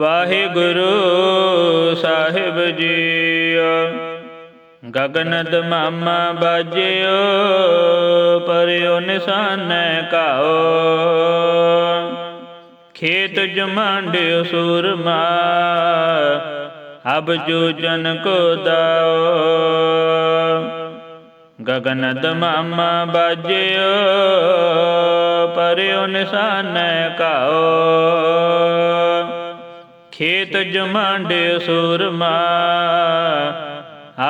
ਵਾਹਿਗੁਰੂ ਸਾਹਿਬ ਜੀਓ। ਗਗਨ ਦਮਾਮਾ ਬਾਜਿਓ ਪਰਿਓ ਨਿਸ਼ਾਨੈ ਕਾਓ। ਖੇਤ ਜਮਾਂਡਿਓ ਸੂਰਮਾ ਅਬ ਜੋ ਜਨ ਕੋ ਦਾਓ। ਗਗਨ ਦਮਾਮਾ ਬਾਜਿਓ ਪਰਿਓ ਨਿਸ਼ਾਨੈ ਕਾਓ। ਖੇਤ ਜਮਾਂਡੇ ਸੂਰਮਾ,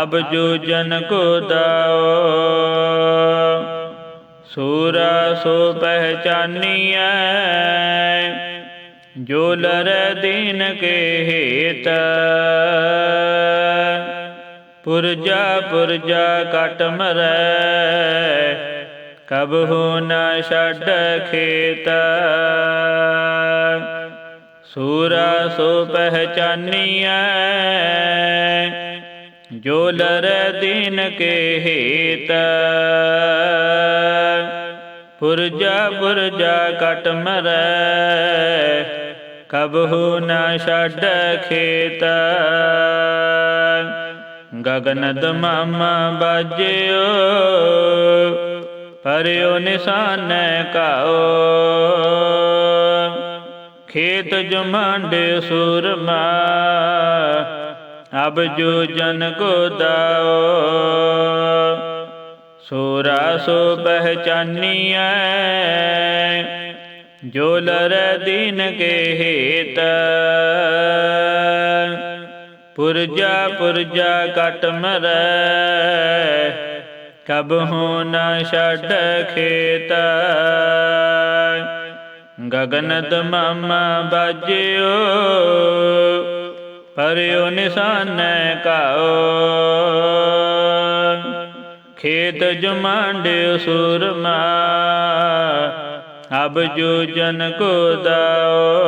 ਅਬ ਜੋ ਜਨ ਕੋ ਦਾਓ। ਸੂਰਾ ਸੋ ਪਹਿਚਾਨੀਐ, ਜੋ ਲਰ ਦੀਨ ਕੇ ਹੇਤ। ਪੁਰਜਾ ਪੁਰਜਾ ਕਟ ਮਰੈ, ਕਬ ਹੋ ਨਾ ਛੱਡ ਖੇਤ। ਸੂਰਾ ਸੋ ਪਹਿਚਾਨੀਐ, ਜੋ ਲਰ ਦੀਨ ਕੇ ਹੇਤ। ਪੁਰਜਾ ਪੁਰਜਾ ਕਟ ਮਰੈ, ਕਬ ਨਾ ਛੱਡ ਖੇਤ। ਗਗਨ ਦਮਾਮਾ ਬਾਜਿਓ, ਪਰਿਓ ਨਿਸ਼ਾਨ ਕਾਓ। ਖੇਤ ਜਮਾਂਡੇ ਸੂਰਮਾ, ਅਬ ਜੋ ਜਨ ਕੋ ਦਾਓ। ਸੋਰਾ ਸੋ ਪਹਿਚਾਨੀਐ, ਜੋ ਲਰ ਦੀਨ ਕੇ ਹੇਤ। ਪੁਰਜਾ ਪੁਰਜਾ ਕਟ ਮਰੈ, ਕਬ ਹੋ ਨਾ ਛੱਡ ਖੇਤ। ਗਗਨ ਦਮਾਮਾ ਬਾਜਿਓ ਪਰਿਓ ਨਿਸ਼ਾਨੈ ਕਾਓ ਖੇਤ ਜਮਾਂਡਿਓ ਸੂਰਮਾ ਅਬ ਜੋ ਜਨ ਕੋ ਦਾਓ।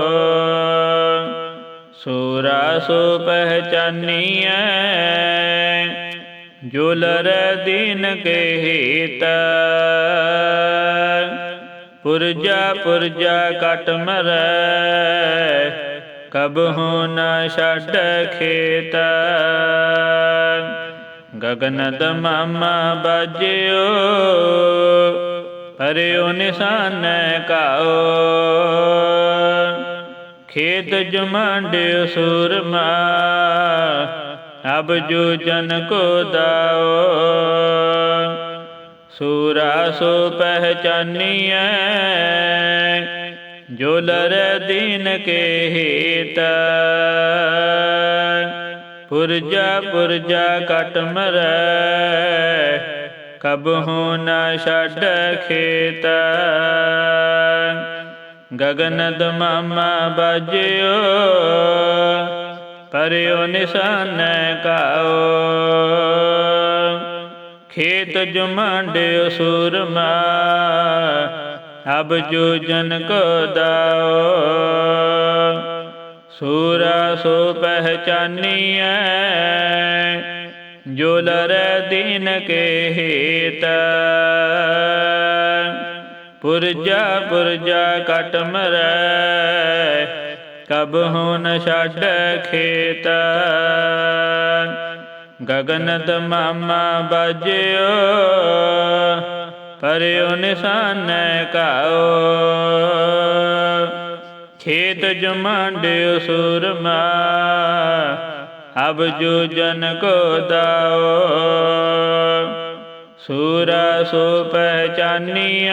ਸੂਰਾ ਸੋ ਪਹਿਚਾਨੀਐ ਜੋ ਲਰ ਦੀਨ ਕੇ ਹੇਤ। ਪੁਰਜਾ ਪੁਰਜਾ ਕਟ ਮਰੈ। ਕਬ ਹੋ ਨਾ ਛੱਡ ਖੇਤ। ਗਗਨ ਦਮਾਮਾ ਬਾਜਿਓ। ਪਰਿਓ ਨਿਸ਼ਾਨ ਕਾਓ ਖੇਤ ਜਮਾਂਡਿਓ ਸੂਰਮਾ। ਅਬ ਜੋ ਜਨ ਕੋ ਦਾਓ। ਸੂਰਾ ਸੋ ਪਹਿਚਾਨੀਐ ਜੋ ਲਰ ਦੀਨ ਕੇ ਹੇਤ। ਪੁਰਜਾ ਪੁਰਜਾ ਕਟ ਮਰੈ, ਕਬ ਹੋ ਨਾ ਛੱਡ ਖੇਤ। ਗਗਨ ਦਮਾਮਾ ਬਾਜਿਓ ਪਰਿਓ ਨਿਸ਼ਾਨੈ ਕਾਓ। ਖੇਤ ਜਮਾਂਡਿਓ ਸੂਰਮਾ, ਅਬ ਜੋ ਜਨ ਕੋ ਦਾਓ। ਸੂਰਾ ਸੋ ਪਹਿਚਾਨੀਐ, ਜੋ ਲਰ ਦੀਨ ਕੇ ਹੇਤ। ਪੁਰਜਾ ਪੁਰਜਾ ਕਟ ਮਰੈ, ਕਬ ਹੋ ਨ ਛੱਡ ਖੇਤ। ਗਗਨ ਦਮਾਮਾ ਬਾਜਿਓ ਪਰਿਓ ਨਿਸ਼ਾਨੈ ਕਾਓ ਖੇਤ ਜਮਾਂਡਿਓ ਸੂਰਮਾ ਅਬ ਜੋ ਜਨ ਕੋ ਦਾਓ। ਸੂਰਾ ਸੋ ਪਹਿਚਾਨੀਐ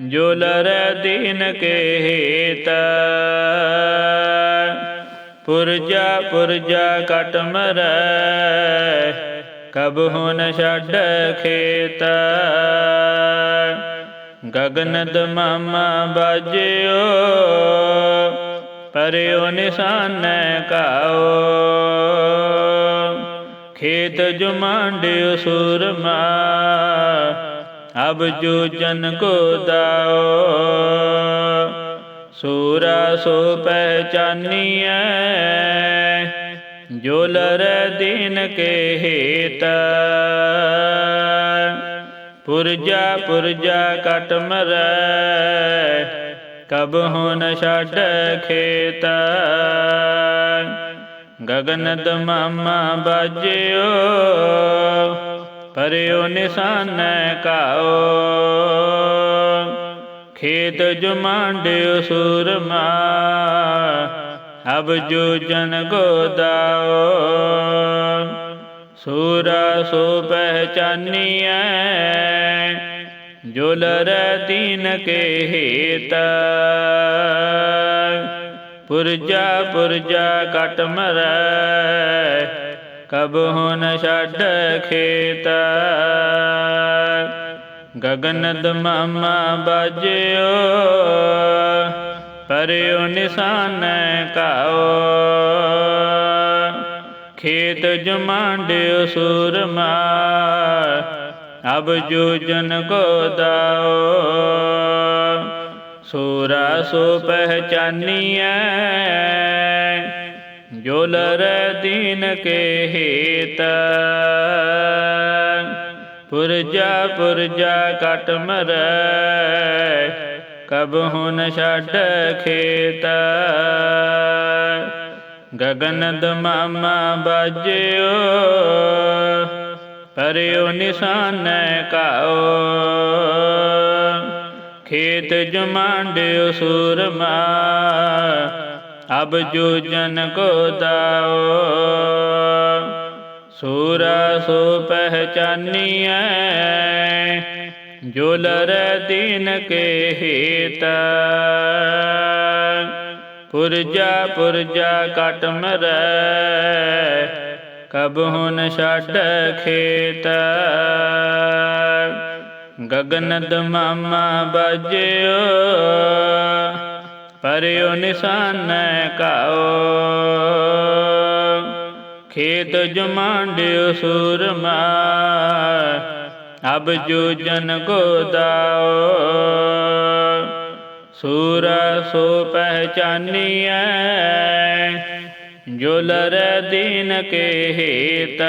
ਜੋ ਲਰ ਦੀਨ ਕੇ ਹੇਤ। ਪੁਰਜਾ ਪੁਰਜਾ ਕਟ ਮਰੈ, ਕਬ ਹੋ ਨ ਛੱਡ ਖੇਤ। ਗਗਨ ਦਮਾਮਾ ਬਾਜਿਓ, ਪਰਿਓ ਨਿਸ਼ਾਨ ਕਾਓ। ਖੇਤ ਜਮਾਂਡਿਓ ਸੂਰਮਾ, ਅਬ ਜੋ ਜਨ ਕੋ ਦਾਓ। ਸੂਰਾ ਸੋ ਪਹਿਚਾਨੀਐ ਜੋ ਲਰ ਦੀਨ ਕੇ ਹੇਤ। ਪੁਰਜਾ ਪੁਰਜਾ ਕਟ ਮਰੈ, ਕਬ ਹੁਨ ਛੱਡ ਖੇਤ। ਗਗਨ ਦਮਾਮਾ ਬਾਜਿਓ, ਪਰਿਓ ਨਿਸ਼ਾਨ ਕਾਓ। ਖੇਤ ਜੁਮਾਂਡਿਓ ਸੂਰਮਾ ਅਬ ਜੋ ਜਨ ਗੋਦਾਓ ਸੂਰਾ ਸੋ ਪਹਿਚਾਨੀਐ ਜੋ ਲਰੈ ਦੀਨ ਕੇ ਹੇਤ। ਪੁਰਜਾ ਪੁਰਜਾ ਕਟ ਮਰੈ, ਕਬ ਹੁਨ ਛੱਡ ਖੇਤ। ਗਗਨ ਦਮਾਮਾ ਬਾਜਿਓ, ਪਰਿਓ ਨਿਸ਼ਾਨ ਕਾਓ। ਖੇਤ ਜਮਾਂਡਿਓ ਸੂਰਮਾ ਅਬ ਜੋ ਜਨ ਕੋ ਦਾਓ। ਸੂਰਾ ਸੋ ਪਹਿਚਾਨੀਐ ਜੋ ਲਰ ਦੀਨ ਕੇ ਹੇਤ। ਪੁਰਜਾ ਪੁਰਜਾ ਕਟ ਮਰੈ, ਕਬ ਹੁਨ ਛੱਡ ਖੇਤ। ਗਗਨ ਦਮਾਮਾ ਬਾਜਿਓ, ਪਰਿਓ ਨਿਸ਼ਾਨ ਕਾਓ ਖੇਤ ਜਮਾਂਡਿਓ ਸੂਰਮਾ, ਅਬ ਜੋ ਜਨ ਕੋ ਦਾਓ। ਸੂਰਾ ਸੋ ਪਹਿਚਾਨੀਐ, ਜੁਲਰ ਲਰ ਦੀਨ ਕੇ ਹੇਤ ਪੁਰਜਾ ਪੁਰਜਾ ਕਟ ਮਰੈ, ਕਬ ਹੁਨ ਛੱਡ ਖੇਤ। ਗਗਨ ਦਮਾਮਾ ਬਾਜਿਓ ਪਰਿਓ ਨਿਸ਼ਾਨ ਕਾਓ। ਖੇਤ ਜਮਾਂਡਿਓ ਸੂਰਮਾ, ਅਬ ਜੋ ਜਨ ਕੋ ਦਾਓ। ਸੂਰਾ ਸੋ ਪਹਿਚਾਨੀਐ, ਜੋ ਲਰ ਦੀਨ ਕੇ ਹੇਤ।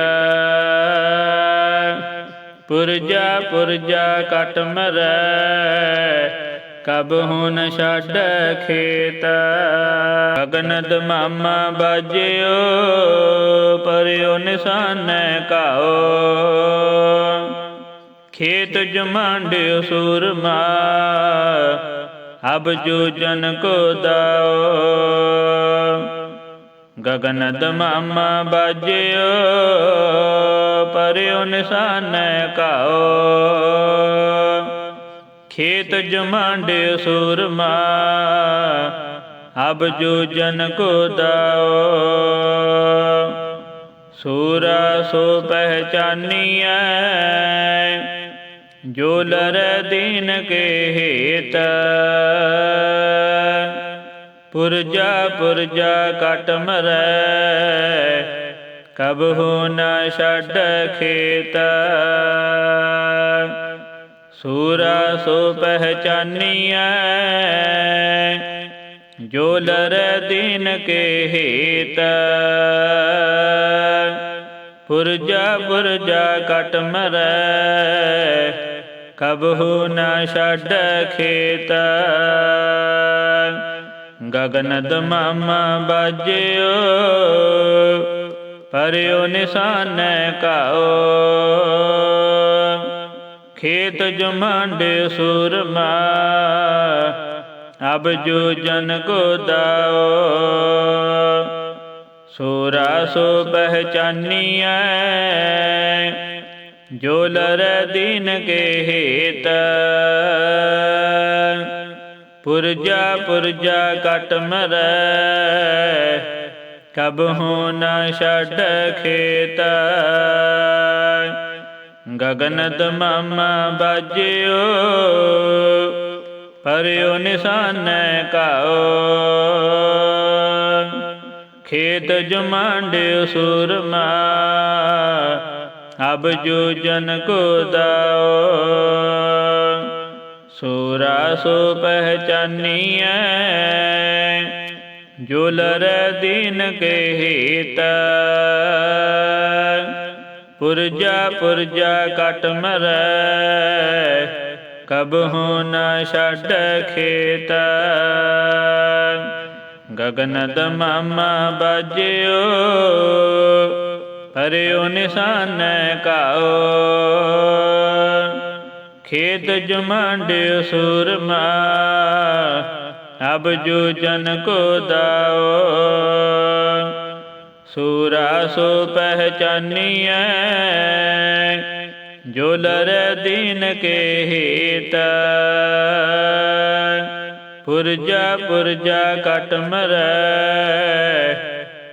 ਪੁਰਜਾ ਪੁਰਜਾ ਕਟ ਮਰੈ ਕਬ ਹੁਨ ਛੱਡ ਖੇਤ? ਗਗਨ ਮਾਮਾ ਬਾਜਿਓ ਪਰਿਓ ਨਿਸ਼ਾਨ ਕਾਓ ਖੇਤ ਜਮਾਂਡਿਓ ਸੂਰਮਾ ਅਬ ਜੋ ਜਨ ਕੋ ਦਾਓ। ਗਗਨ ਦਮਾਮਾ ਬਾਜਿਓ ਪਰਿਓ ਨਿਸ਼ਾਨ ਕਾਓ ਖੇਤ ਜਮਾਂਡਿਓ ਸੂਰਮਾ, ਅਬ ਜੋ ਜਨ ਕੋ ਦਾਓ। ਸੂਰਾ ਸੋ ਪਹਿਚਾਨੀਐ, ਜੋ ਲਰ ਦੀਨ ਕੇ ਹੇਤ। ਪੁਰਜਾ ਪੁਰਜਾ ਕਟ ਮਰੈ, ਕਬ ਹੋ ਨ ਛੱਡ ਖੇਤ। ਸੂਰਾ ਸੋ ਪਹਿਚਾਨੀਐ, ਜੋ ਲਰ ਦੀਨ ਕੇ ਹੇਤ। ਪੁਰਜਾ ਪੁਰਜਾ ਕਟ ਮਰੈ, ਕਬ ਨਾ ਛੱਡ ਖੇਤ। ਗਗਨ ਦਮਾਮਾ ਬਾਜਿਓ, ਪਰਿਓ ਨਿਸ਼ਾਨ ਕਾਓ। ਖੇਤ ਜਮਾਂਡੇ ਸੂਰਮਾ, ਅਬ ਜੋ ਜਨ ਕੋ ਦਾਓ। ਸੂਰਾ ਸੋ ਪਹਿਚਾਨੀਐ, ਜੋ ਲਰ ਦੀਨ ਕੇ ਹੇਤ। ਪੁਰਜਾ ਪੁਰਜਾ ਕਟ ਮਰੈ, ਕਬ ਹੋ ਨਾ ਛੱਡ ਖੇਤ। ਗਗਨ ਦਮਾਮਾ ਬਾਜਿਓ ਪਰਿਓ ਨਿਸ਼ਾਨ ਕਾਓ। ਖੇਤ ਜਮਾਂਡਿਓ ਸੂਰਮਾ, ਅਬ ਜੋ ਜਨ ਕੋ ਦਾਓ। ਸੂਰਾ ਸੋ ਪਹਿਚਾਨੀਐ ਜੋ ਲਰ ਦੀਨ ਕੇ ਹੇਤ। ਪੁਰਜਾ ਪੁਰਜਾ ਕਟ ਮਰੈ। ਕਬਹੁ ਨ ਛੱਡ ਖੇਤ। ਗਗਨ ਦਮਾਮਾ ਬਾਜਿਓ। ਹਰਿਓ ਨਿਸ਼ਾਨ ਕਾਓ ਖੇਤ ਜਮਾਂਡਿਓ ਸੂਰਮਾ। ਅਬ ਜੋ ਜਨ ਕੋ ਦਾਓ। ਸੂਰਾ ਸੋ ਪਹਿਚਾਨੀਐ ਜੋ ਲਰ ਦੀਨ ਕੇ ਹੇਤ। ਪੁਰਜਾ ਪੁਰਜਾ ਕਟ ਮਰੈ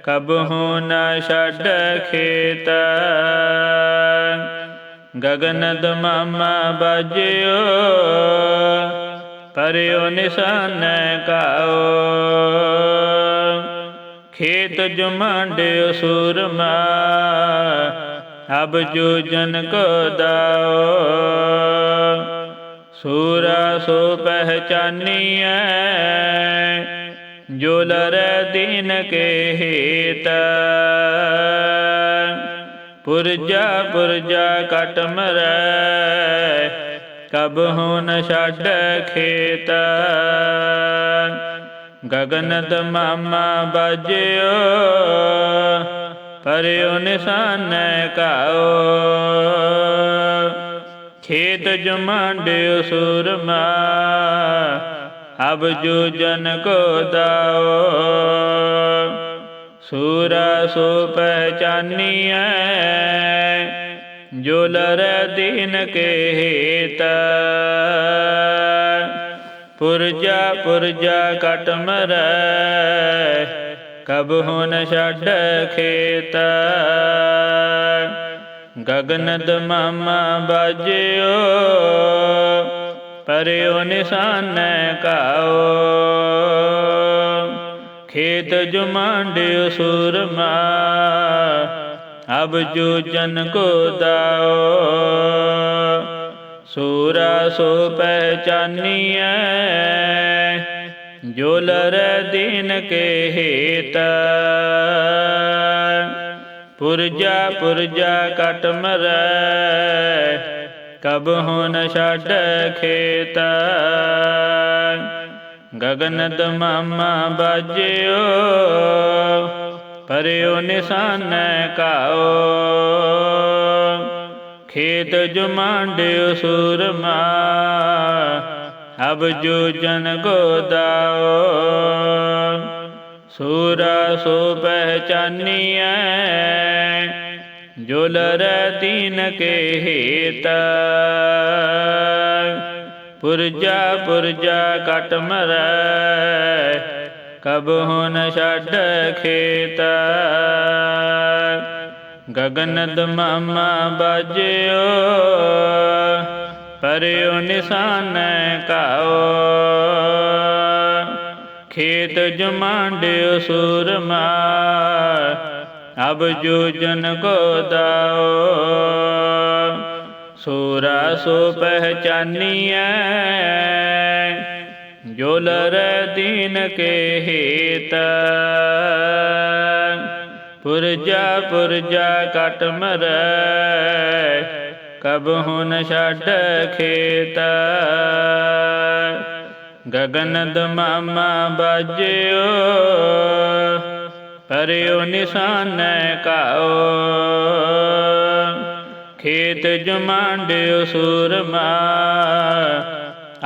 ਕਬਹੁ ਨ ਛੱਡ ਖੇਤ। ਗਗਨ ਦਮਾਮਾ ਬਾਜਿਓ, ਪਰਿਓ ਨਿਸ਼ਾਨ ਕਾਓ। ਖੇਤ ਜਮਾਂਡਿਓ ਸੂਰਮਾ, ਅਬ ਜੋ ਜਨ ਕੋ ਦਾਓ। ਸੂਰਾ ਸੋ ਪਹਿਚਾਨੀਐ, ਜੋ ਲਰ ਦੀਨ ਕੇ ਹੇਤ। ਪੁਰਜਾ ਪੁਰਜਾ ਕਟ ਮਰੈ, ਕਬ ਹੁਨ ਛੱਡ ਖੇਤ। ਗਗਨ ਦਮਾਮਾ ਬਾਜਿਓ ਪਰਿਓ ਨਿਸ਼ਾਨ ਕਾਓ ਖੇਤ ਜਮਾਂਡਿਓ ਸੂਰਮਾ ਅਬ ਜੋ ਜਨ ਕੋ ਦਾਓ। ਸੂਰਾ ਸੋ ਪਹਿਚਾਨੀਐ ਜੋ ਲਰ ਦੀਨ ਕੇ ਹੇਤ। ਪੁਰਜਾ ਪੁਰਜਾ ਕਟ ਮਰੈ, ਕਬ ਹੁਨ ਛੱਡ ਖੇਤ। ਗਗਨ ਦਮਾਮਾ ਬਾਜਿਓ, ਪਰਿਓ ਨਿਸ਼ਾਨ ਕਾਓ। ਖੇਤ ਜੁਮਾਂਡਿਓ ਸੂਰਮਾ, ਅਬ ਜੋ ਜਨ ਕੋ ਦਾਓ। ਸੂਰਾ ਸੋ ਪਹਿਚਾਨੀਐ ਜੁਲਰ ਦਿਨ ਦੀਨ ਕੇ ਹੇਤ। ਪੁਰਜਾ ਪੁਰਜਾ ਕਟ ਮਰੈ, ਕਬ ਹੁਨ ਛੱਡ ਖੇਤ। ਗਗਨ ਦਮਾਮਾ ਬਾਜਿਓ, ਪਰਿਓ ਨਿਸ਼ਾਨ ਕਾਓ। ਖੇਤ ਜੁਮਾਂਡਿਓ ਸੂਰਮਾ ਅਬ ਜੋ ਜਨ ਕੋ ਦਾਓ। ਸੂਰਾ ਸੋ ਪਹਿਚਾਨੀਐ ਜੋ ਲਰ ਦੀਨ ਕੇ ਹੇਤ। ਪੁਰਜਾ ਪੁਰਜਾ ਕਟ ਮਰੈ, ਕਬ ਹੁਨ ਛੱਡ ਖੇਤ। ਗਗਨ ਦਮਾਮਾ ਬਾਜਿਓ, ਪਰਿਓ ਨਿਸ਼ਾਨ ਕਾਓ। ਖੇਤ ਜਮਾਂਡਿਓ ਸੂਰਮਾ, ਅਬ ਜੋ ਜਨ ਕੋ ਦਾਓ। ਸੂਰਾ ਸੋ ਪਹਿਚਾਨੀਐ ਜੋ ਲਰ ਦੀਨ ਕੇ ਹੇਤ। ਪੁਰਜਾ ਪੁਰਜਾ ਕਟ ਮਰੈ, ਕਬ ਹੁਨ ਛੱਡ ਖੇਤ। ਗਗਨ ਦਮਾਮਾ ਬਾਜਿਓ, ਪਰਿਓ ਨਿਸ਼ਾਨ ਕਾਓ ਖੇਤ ਜਮਾਂਡਿਓ ਸੂਰਮਾ,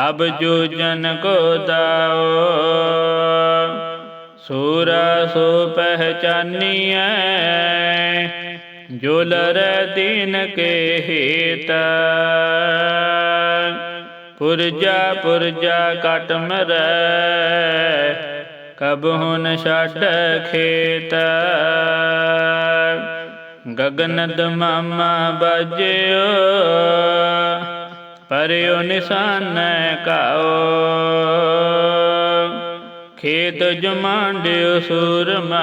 ਅਬ ਜੋ ਜਨ ਕੋ ਦਾਓ। ਸੂਰਾ ਸੋ ਪਹਿਚਾਨੀਐ, ਜੁਲਰ ਲਰ ਦੀਨ ਕੇ ਹੇਤ। ਪੁਰਜਾ ਪੁਰਜਾ ਕਟ ਮਰੈ, ਕਬ ਹੁਨ ਛੱਡ ਖੇਤ। ਗਗਨ ਦਮਾਮਾ ਬਜਿਓ, ਪਰਿਓ ਨਿਸ਼ਾਨ ਕਾਓ। ਖੇਤ ਜਮਾਂਡਿਓ ਸੂਰਮਾ,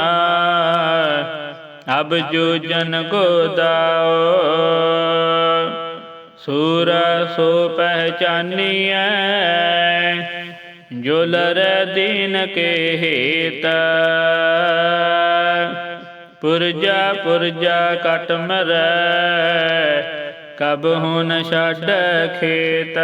ਅਬ ਜੋ ਜਨ ਕੋ ਦਾਓ। ਸੂਰਾ ਸੋ ਪਹਿਚਾਨੀਐ ਜੋ ਲਰ ਦੀਨ ਕੇ ਹੇਤ। ਪੁਰਜਾ ਪੁਰਜਾ ਕਟ ਮਰੈ, ਕਬ ਹੁਨ ਛੱਡ ਖੇਤ।